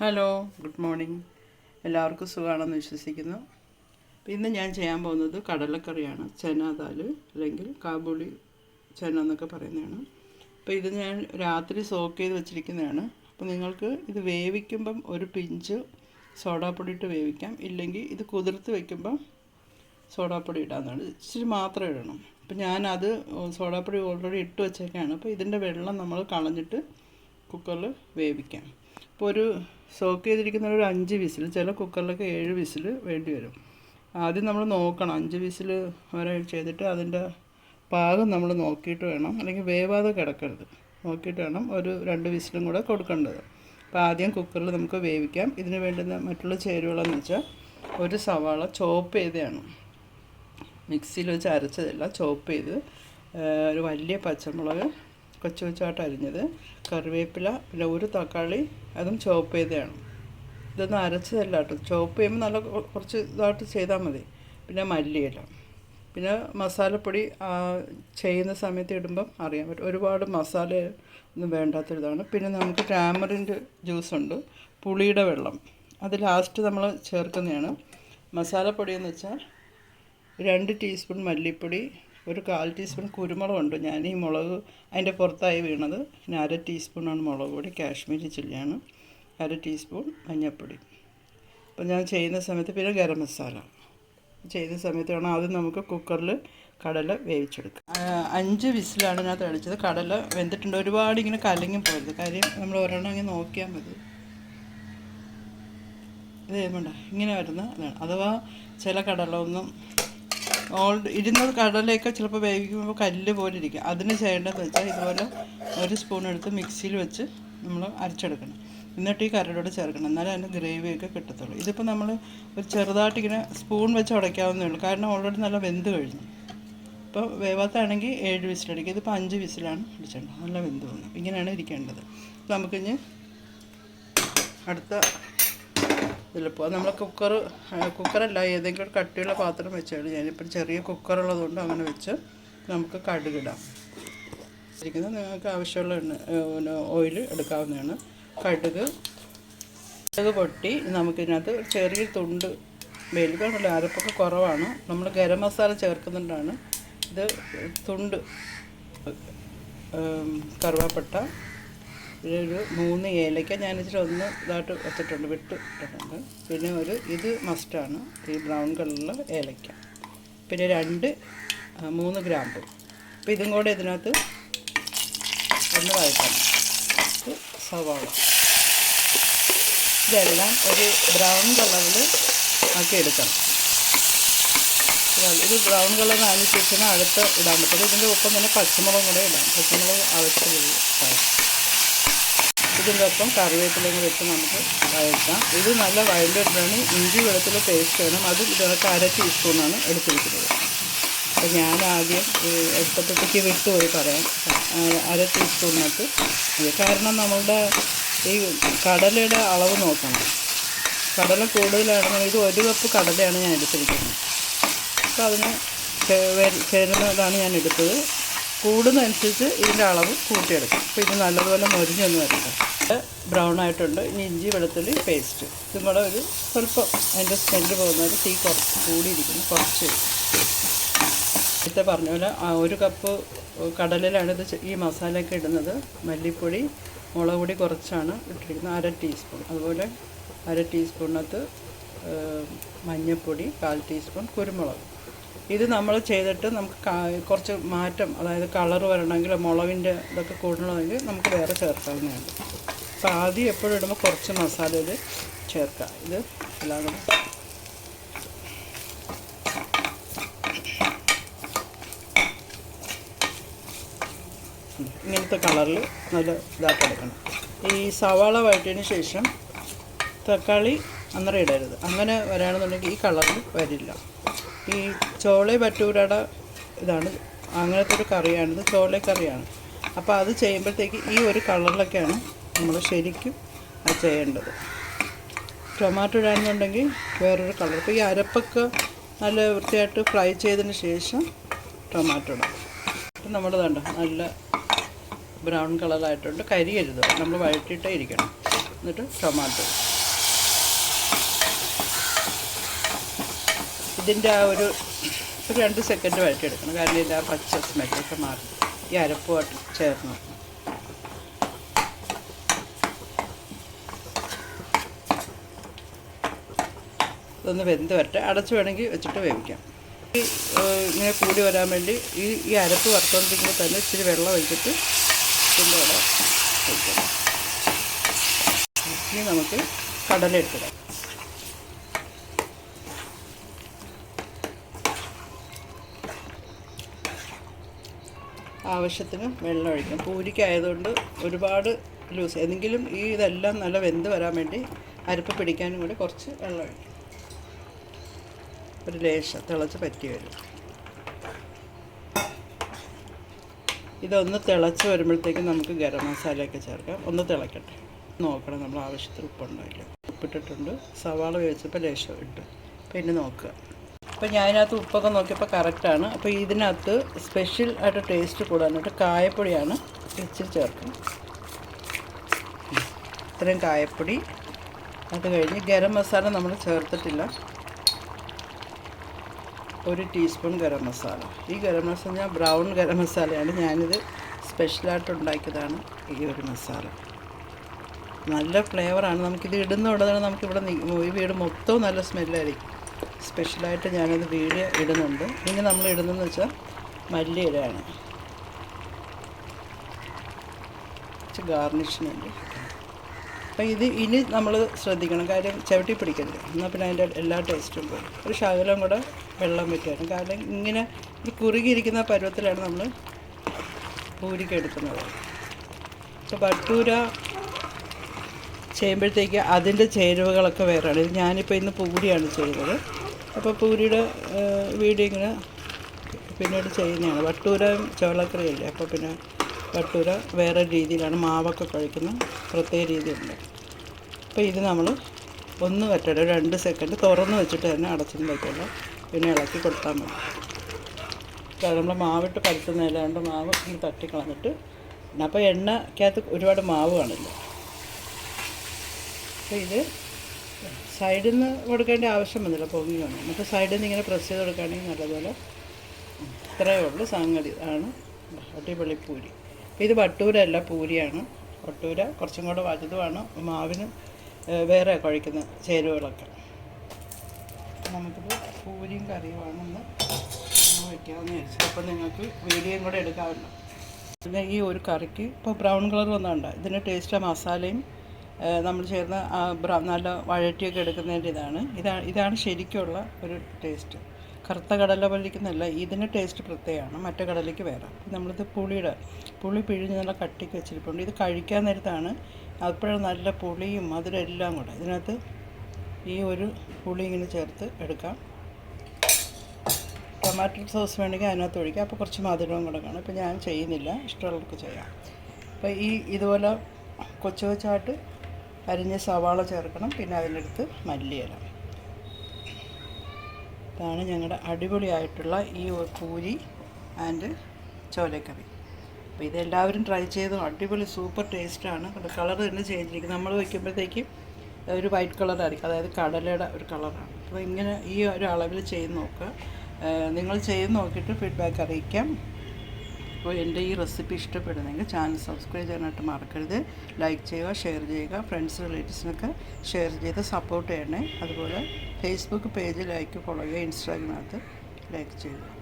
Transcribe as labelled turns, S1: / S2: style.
S1: Hello good morning എല്ലാവർക്കും സുഖമാണെന്ന് വിശ്വസിക്കുന്നു. ഇന്ന് ഞാൻ ചെയ്യാൻ പോകുന്നത് കടലക്കറിയാണ്. ചന ദാൽ അല്ലെങ്കിൽ കാബൂളി ചന എന്നൊക്കെ പറയുന്നതാണ്. അപ്പോൾ ഇത് ഞാൻ രാത്രി സോക്ക് ചെയ്ത് വെച്ചിരിക്കുന്നതാണ്. അപ്പോൾ നിങ്ങൾക്ക് ഇത് വേവിക്കുമ്പം ഒരു പിഞ്ച് സോഡാപ്പൊടി ഇട്ട് വേവിക്കാം. ഇല്ലെങ്കിൽ ഇത് കുതിർത്ത് വെക്കുമ്പം സോഡാപ്പൊടി ഇടാമെന്നാണ് ഇച്ചിരി മാത്രം ഇടണം. അപ്പോൾ ഞാനത് സോഡാപ്പൊടി ഓൾറെഡി ഇട്ട് വെച്ചേക്കാണ്. അപ്പോൾ ഇതിന്റെ വെള്ളം നമ്മൾ കളഞ്ഞിട്ട് കുക്കറിൽ വേവിക്കാം. ഇപ്പോൾ ഒരു സോക്ക് ചെയ്തിരിക്കുന്ന ഒരു അഞ്ച് വിസിൽ ചില കുക്കറിലൊക്കെ ഏഴ് വിസിൽ വേണ്ടി വരും. ആദ്യം നമ്മൾ നോക്കണം അഞ്ച് വിസിൽ വരെ ചെയ്തിട്ട് അതിന്റെ പാകം നമ്മൾ നോക്കിയിട്ട് വേണം. അല്ലെങ്കിൽ വേവാതെ കിടക്കരുത്. നോക്കിയിട്ട് വേണം ഒരു രണ്ട് വിസിലും കൂടെ കൊടുക്കേണ്ടത്. അപ്പോൾ ആദ്യം കുക്കറിൽ നമുക്ക് വേവിക്കാം. ഇതിന് വേണ്ടുന്ന മറ്റുള്ള ചേരുവകളെന്ന് വെച്ചാൽ ഒരു സവാള ചോപ്പ് ചെയ്തതാണ്. മിക്സിയിൽ വെച്ച് അരച്ചതല്ല ചോപ്പ് ചെയ്ത് ഒരു വലിയ പച്ചമുളക് കൊച്ചു കൊച്ചായിട്ട് അരിഞ്ഞത് കറിവേപ്പില പിന്നെ ഒരു തക്കാളി അതും ചോപ്പ് ചെയ്തതാണ്. ഇതൊന്നും അരച്ചതല്ല കേട്ടോ ചോപ്പ് ചെയ്യുമ്പോൾ നല്ല കുറച്ച് ഇതായിട്ട് ചെയ്താൽ മതി. പിന്നെ മല്ലിയില. പിന്നെ മസാലപ്പൊടി ചെയ്യുന്ന സമയത്ത് ഇടുമ്പം അറിയാൻ പറ്റും ഒരുപാട് മസാല ഒന്നും വേണ്ടാത്തൊരിതാണ്. പിന്നെ നമുക്ക് ടാമറിന്റെ ജ്യൂസ് ഉണ്ട് പുളിയുടെ വെള്ളം. അത് ലാസ്റ്റ് നമ്മൾ ചേർക്കുന്നതാണ്. മസാലപ്പൊടി എന്ന് വെച്ചാൽ രണ്ട് ടീസ്പൂൺ മല്ലിപ്പൊടി ഒരു കാൽ ടീസ്പൂൺ കുരുമുളകുണ്ട്. ഞാൻ ഈ മുളക് അതിന്റെ പുറത്തായി വീണത്. പിന്നെ അര ടീസ്പൂണാണ് മുളക് പൊടി കാശ്മീരി ചില്ലിയാണ്. അര ടീസ്പൂൺ മഞ്ഞൾപ്പൊടി. അപ്പോൾ ഞാൻ ചെയ്യുന്ന സമയത്ത് പിന്നെ ഗരം മസാല. ചെയ്യുന്ന സമയത്ത് വേണം ആദ്യം നമുക്ക് കുക്കറിൽ കടല വേവിച്ചെടുക്കുക. അഞ്ച് വിസിലാണ് ഞാൻ തെളിച്ചത്. കടല വെന്തിട്ടുണ്ട്. ഒരുപാട് ഇങ്ങനെ കലങ്ങി പോയത് കാര്യം നമ്മൾ ഒരെണ്ണം ഇങ്ങനെ നോക്കിയാൽ മതി. ഇത് ചെയ്യുമ്പോണ്ട ഇങ്ങനെ വരുന്ന അഥവാ ചില കടല ഒന്നും ഓൾഡ് ഇരുന്ന കടലയൊക്കെ ചിലപ്പോൾ വേവിക്കുമ്പോൾ കല്ല് പോലെ ഇരിക്കും. അതിന് ചെയ്യേണ്ടതെന്ന് വെച്ചാൽ ഇതുപോലെ ഒരു സ്പൂൺ എടുത്ത് മിക്സിയിൽ വെച്ച് നമ്മൾ അരച്ചെടുക്കണം. എന്നിട്ട് ഈ കരടോട് ചേർക്കണം. എന്നാലേ അതിന്റെ ഗ്രേവിയൊക്കെ കിട്ടത്തുള്ളൂ. ഇതിപ്പോൾ നമ്മൾ ഒരു ചെറുതായിട്ട് ഇങ്ങനെ സ്പൂൺ വെച്ച് ഉടയ്ക്കാവുന്നേ ഉള്ളൂ. കാരണം ഓൾറെഡി നല്ല വെന്ത് കഴിഞ്ഞു. ഇപ്പോൾ വേവാത്താണെങ്കിൽ ഏഴ് വിസിലടിക്കുക ഇതിപ്പോൾ അഞ്ച് വിസിലാണ് അടിച്ചത് നല്ല വെന്ത് വന്നു. ഇങ്ങനെയാണ് ഇരിക്കേണ്ടത്. നമുക്കിഞ്ഞ് അടുത്ത ഇതിലിപ്പോൾ നമ്മൾ കുക്കർ കുക്കറല്ല ഏതെങ്കിലും കട്ടിയുള്ള പാത്രം വെച്ചാണ് ഞാനിപ്പോൾ ചെറിയ കുക്കറുള്ളതുകൊണ്ട് അങ്ങനെ വെച്ച് നമുക്ക് കടുകിടാം. ഇരിക്കുന്നത് നിങ്ങൾക്ക് ആവശ്യമുള്ള എണ്ണ ഓയിൽ എടുക്കാവുന്നതാണ്. കടുക് കടുക് പൊട്ടി നമുക്കിതിനകത്ത് ചെറിയ തുണ്ട് വലുതാണല്ലോ അരപ്പൊക്കെ കുറവാണ്. നമ്മൾ ഗരം മസാല ചേർക്കുന്നുണ്ടാണ് ഇത് തുണ്ട് കറുവാപ്പട്ട ഒരു മൂന്ന് ഏലയ്ക്ക ഞാൻ ഇച്ചിരി ഒന്ന് ഇതായിട്ട് വെച്ചിട്ടുണ്ട് വിട്ട് ഇട്ടിട്ടുണ്ട് പിന്നെ ഒരു ഇത് മസ്റ്റാണ് ഈ ബ്രൗൺ കളറിലുള്ള ഏലയ്ക്ക പിന്നെ രണ്ട് മൂന്ന് ഗ്രാമ്പ്. അപ്പോൾ ഇതും കൂടെ ഇതിനകത്ത് ഒന്ന് വഴറ്റണം സവാള. ഇതെല്ലാം ഒരു ബ്രൗൺ കളറിൽ ആക്കി എടുക്കണം. ഇത് ബ്രൗൺ കളർ ആയതിനു അടുത്ത് ഇടാൻ പറ്റും. ഇതിന്റെ ഒപ്പം തന്നെ പച്ചമുളകും കൂടെ ഇടാം. പച്ചമുളക് ആവശ്യമുള്ള ഇതിന്റെ ഒപ്പം കറിവേപ്പിലയും കൂടി ഇട്ട് നമുക്ക് വഴറ്റാം. ഇത് നല്ല വഴണ്ടിട്ടാണ് ഇഞ്ചി വെളുത്തുള്ള പേസ്റ്റ് വേണം അത് ഇതൊക്കെ അര ടീസ്പൂണാണ് എടുത്തിരിക്കുന്നത്. അപ്പോൾ ഞാൻ ആദ്യം എടുത്തപ്പോഴത്തേക്ക് വിട്ടുപോയി പറയാം. അര ടീസ്പൂണിനകത്ത് കാരണം നമ്മളുടെ ഈ കടലയുടെ അളവ് നോക്കണം. കടല കൂടുതലാണെന്നുണ്ടെങ്കിൽ ഇത് ഒരു കപ്പ് കടലയാണ് ഞാൻ എടുത്തിരിക്കുന്നത്. അപ്പോൾ അതിന് ചേരുന്നതാണ് ഞാൻ എടുത്തത്. കൂടുന്നതനുസരിച്ച് ഇതിന്റെ അളവ് കൂട്ടിയെടുക്കും. അപ്പോൾ ഇത് നല്ലതുപോലെ മൊരിഞ്ഞൊന്ന് വരട്ടെ. ബ്രൗൺ ആയിട്ടുണ്ട്. ഇനി ഇഞ്ചി വെളുത്തുള്ളി പേസ്റ്റ് കൂടെ ഒരു സ്വല്പം അതിന്റെ സ്മെല്ല് പോകുന്നവർ തീ കുറച്ച് കൂടിയിരിക്കുന്നു. കുറച്ച്. നേരത്തെ പറഞ്ഞ പോലെ ഒരു കപ്പ് കടലിലാണ് ഇത് ഈ മസാലയൊക്കെ ഇടുന്നത്. മല്ലിപ്പൊടി മുളക് പൊടി കുറച്ചാണ് ഇട്ടിരിക്കുന്നത്. അര ടീസ്പൂൺ അതുപോലെ അര ടീസ്പൂണിനകത്ത് മഞ്ഞൾപ്പൊടി കാൽ ടീസ്പൂൺ കുരുമുളക്. ഇത് നമ്മൾ ചെയ്തിട്ട് നമുക്ക് കുറച്ച് മാറ്റം അതായത് കളർ വരണമെങ്കിൽ മുളകിന്റെ ഇതൊക്കെ കൂടണമെങ്കിൽ നമുക്ക് വേറെ ചേർക്കാവുന്നതാണ്. അപ്പോൾ ആദ്യം എപ്പോഴും ഇടുമ്പോൾ കുറച്ച് മസാല ഇത് ചേർക്കാം. ഇത് എല്ലാം ഇങ്ങനത്തെ കളറിൽ നല്ല ഇതാക്കിയെടുക്കണം ഈ സവാള വഴറ്റിയതിന് ശേഷം തക്കാളി അന്നേരം ഇടരുത്. അങ്ങനെ വരാണെന്നുണ്ടെങ്കിൽ ഈ കളറിൽ വരില്ല. ഈ ചോള ഭട്ടൂരയുടെ ഇതാണ്. അങ്ങനത്തെ ഒരു കറിയാണിത്. ചോള കറിയാണ്. അപ്പോൾ അത് ചെയ്യുമ്പോഴത്തേക്ക് ഈ ഒരു കളറിലൊക്കെയാണ് നമ്മൾ ശരിക്കും അത് ചെയ്യേണ്ടത്. ടൊമാറ്റോ ഇടാന്നുണ്ടെങ്കിൽ വേറൊരു കളർ. ഇപ്പോൾ ഈ അരപ്പൊക്കെ നല്ല വൃത്തിയായിട്ട് ഫ്രൈ ചെയ്തതിന് ശേഷം ടൊമാറ്റോ ഇടാം. അപ്പം നമ്മൾ കണ്ടോ നല്ല ബ്രൗൺ കളറായിട്ടുണ്ട്. കരിയരുത്. നമ്മൾ വഴറ്റിയിട്ടേ ഇരിക്കണം. എന്നിട്ട് ടൊമാറ്റോ ഇതിന്റെ ആ ഒരു രണ്ട് സെക്കൻഡ് വഴറ്റിയെടുക്കണം. കാരണം ഇതിന്റെ ആ പച്ച സ്മെല്ലൊക്കെ മാറി. ഈ അരപ്പുമായിട്ട് ചേർന്ന്. ഇതൊന്ന് വെന്ത് വരട്ടെ. അടച്ച് വേണമെങ്കിൽ വെച്ചിട്ട് വേവിക്കാം. ഇങ്ങനെ കൂടി വരാൻ വേണ്ടി ഈ ഈ അരപ്പ് വറുത്തോണ്ടിരിക്കുമ്പോൾ തന്നെ ഇച്ചിരി വെള്ളം ഒഴിച്ചിട്ട് കൂടെ ഒഴിക്കണം ഇനി നമുക്ക് കടല എടുത്തിടാം ആവശ്യത്തിന് വെള്ളം ഒഴിക്കാം. പൂരിക്കായതുകൊണ്ട് ഒരുപാട് ലൂസ്. എന്തെങ്കിലും ഈ ഇതെല്ലാം നല്ല വെന്ത് വരാൻ വേണ്ടി അരപ്പ് പിടിക്കാനും കൂടി കുറച്ച് വെള്ളം ഒഴിക്കും. ഒരു ലേശം തിളച്ച് പറ്റി വരും ഇതൊന്ന് തിളച്ച് വരുമ്പോഴത്തേക്കും നമുക്ക് ഗരം മസാലയൊക്കെ ചേർക്കാം. ഒന്ന് തിളക്കട്ടെ. നോക്കണം നമ്മൾ ആവശ്യത്തിന് ഉപ്പുണ്ടാവില്ല ഉപ്പിട്ടിട്ടുണ്ട്. സവാള വേവിച്ചപ്പോൾ ലേശം ഇട്ട്. പിന്നെ നോക്കുക. അപ്പോൾ ഞാൻ അതിനകത്ത് ഉപ്പൊക്കെ നോക്കിയപ്പോൾ കറക്റ്റാണ് അപ്പോൾ ഇതിനകത്ത് സ്പെഷ്യൽ ആയിട്ട് ടേസ്റ്റ് കൂടാനായിട്ട് കായപ്പൊടിയാണ് ഇച്ചിരി ചേർക്കും ഇത്രയും കായപ്പൊടി. അത് കഴിഞ്ഞ് ഗരം മസാല നമ്മൾ ചേർത്തിട്ടില്ല. ഒരു ടീസ്പൂൺ ഗരം മസാല. ഈ ഗരം മസാല ഞാൻ ബ്രൗൺ ഗരം മസാലയാണ്. ഞാനിത് സ്പെഷ്യലായിട്ട് ഉണ്ടാക്കിയതാണ് ഈ ഒരു മസാല. നല്ല ഫ്ലേവറാണ് നമുക്കിത് ഇടുന്ന ഉടനെ നമുക്കിവിടെ ഈ വീട് മൊത്തവും നല്ല സ്മെല്ലായിരിക്കും സ്പെഷ്യലായിട്ട് ഞാനത് വീട് ഇടുന്നുണ്ട്. ഇനി നമ്മൾ ഇടുന്നതെന്ന് വെച്ചാൽ മല്ലിയിലയാണ് ഗാർണിഷിന് വേണ്ടി. അപ്പോൾ ഇത് ഇനി നമ്മൾ ശ്രദ്ധിക്കണം. കാര്യം ചവിട്ടി പിടിക്കരുത്. എന്നാൽ പിന്നെ അതിന്റെ എല്ലാ ടേസ്റ്റും പോയി. ഒരു ശകലം കൂടെ വെള്ളം വെക്കുകയാണ് കാരണം ഇങ്ങനെ ഈ കുറുകിയിരിക്കുന്ന പരുവത്തിലാണ് നമ്മൾ പൂരിക്കെടുക്കുന്നത്. ഇപ്പോൾ ബട്ടൂര ചെയ്യുമ്പോഴത്തേക്ക് അതിന്റെ ചേരുവകളൊക്കെ വേറെയാണ്. ഇത് ഞാനിപ്പോൾ ഇന്ന് പൂരിയാണ് ചെയ്യുന്നത്. അപ്പോൾ പൂരിയുടെ വീഡിയോ ഇങ്ങനെ പിന്നീട് ചെയ്യുന്നതാണ്. വട്ടൂര ചോളക്കറിയല്ലേ? അപ്പോൾ പിന്നെ വട്ടൂര വേറെ രീതിയിലാണ്. മാവൊക്കെ കഴിക്കുന്ന പ്രത്യേക രീതിയുണ്ട്. അപ്പോൾ ഇത് നമ്മൾ ഒന്ന് വറ്റട രണ്ട് സെക്കൻഡ് തുറന്ന് വെച്ചിട്ട് തന്നെ അടച്ചിട്ട് വയ്ക്കണ്ട പിന്നെ ഇളക്കി കൊടുത്താൽ മതി. നമ്മൾ മാവിട്ട് പരത്തുന്നതിലാണ്ട് മാവ് ഇങ്ങനെ തട്ടിക്കളഞ്ഞിട്ട് അപ്പോൾ എണ്ണയ്ക്കകത്ത് ഒരുപാട് മാവ് കാണില്ല. അപ്പോൾ ഇത് സൈഡിൽ നിന്ന് കൊടുക്കേണ്ട ആവശ്യം വന്നില്ല പൊങ്ങി വന്നു. നമുക്ക് സൈഡിൽ നിന്ന് ഇങ്ങനെ പ്രസ് ചെയ്ത് കൊടുക്കുകയാണെങ്കിൽ നല്ലപോലെ ഇത്രയേ ഉള്ളൂ സംഗതി. ആണ് അടിപൊളി പൂരി. ഇത് വട്ടൂരല്ല പൂരിയാണ്. വട്ടൂര കുറച്ചും കൂടെ വലുതുമാണ്. മാവിന് വേറെ കുഴിക്കുന്ന ചേരുവകളൊക്കെ. നമുക്കിത് പൂരിയും കറിയുമാണെന്ന് വയ്ക്കാമെന്ന് വിചാരിച്ചു. അപ്പോൾ നിങ്ങൾക്ക് വീഡിയോയും കൂടെ എടുക്കാമല്ലോ. പിന്നെ ഈ ഒരു കറിക്ക് ഇപ്പോൾ ബ്രൗൺ കളർ വന്നുണ്ട് ഇതിന്റെ ടേസ്റ്റ് മസാലയും നമ്മൾ ചേർന്ന് നല്ല വഴറ്റിയൊക്കെ എടുക്കുന്നതിന്റെ ഇതാണ്. ഇതാണ് ഇതാണ് ശരിക്കുള്ള ഒരു ടേസ്റ്റ് കറുത്ത കടല പോലിരിക്കുന്നല്ല ഇതിന്റെ ടേസ്റ്റ് പ്രത്യേകമാണ്. മറ്റേ കടലയ്ക്ക് വേറെ. നമ്മളിത് പുളിയുടെ പുളി പിഴിഞ്ഞ് നല്ല കട്ടിക്ക് വെച്ചിരിപ്പുണ്ട്. ഇത് കഴിക്കാൻ നേരത്താണ് അപ്പോഴും നല്ല പുളിയും മധുരം എല്ലാം കൂടെ. ഇതിനകത്ത് ഈ ഒരു പുളി ഇങ്ങനെ ചേർത്ത് എടുക്കാം. ടൊമാറ്റോ സോസ് വേണമെങ്കിൽ അതിനകത്ത് ഒഴിക്കുക അപ്പോൾ കുറച്ച് മധുരവും കൂടെ കാണും. ഇപ്പോൾ ഞാൻ ചെയ്യുന്നില്ല. ഇഷ്ടമുള്ളവർക്ക് ചെയ്യാം. അപ്പോൾ ഈ ഇതുപോലെ കൊച്ചു കൊച്ചായിട്ട് അരിഞ്ഞ സവാള ചേർക്കണം. പിന്നെ അതിനടുത്ത് മല്ലിയില. ഇതാണ് ഞങ്ങളുടെ അടിപൊളിയായിട്ടുള്ള ഈ പൂരി ആൻഡ് ചോലക്കറി. അപ്പോൾ ഇതെല്ലാവരും ട്രൈ ചെയ്തു. അടിപൊളി സൂപ്പർ ടേസ്റ്റാണ് കളർ തന്നെ ചെയ്തിരിക്കും നമ്മൾ വയ്ക്കുമ്പോഴത്തേക്ക് ഒരു വൈറ്റ് കളറായിരിക്കും അതായത് കടലയുടെ ഒരു കളറാണ് അപ്പോൾ ഇങ്ങനെ ഈ ഒരു അളവിൽ ചെയ്ത് നോക്കുക. നിങ്ങൾ ചെയ്ത് നോക്കിയിട്ട് ഫീഡ്ബാക്ക് അറിയിക്കാം. അപ്പോൾ എന്റെ ഈ റെസിപ്പി ഇഷ്ടപ്പെടുന്നെങ്കിൽ ചാനൽ സബ്സ്ക്രൈബ് ചെയ്യാനായിട്ട് മറക്കരുത്. ലൈക്ക് ചെയ്യുക ഷെയർ ചെയ്യുക ഫ്രണ്ട്സ് റിലേറ്റീവ്സിനൊക്കെ ഷെയർ ചെയ്ത് സപ്പോർട്ട് ചെയ്യണേ. അതുപോലെ ഫേസ്ബുക്ക് പേജ് ലൈക്ക് ഫോളോ ചെയ്യുക ഇൻസ്റ്റാഗ്രാമിനകത്ത് ലൈക്ക് ചെയ്യുക.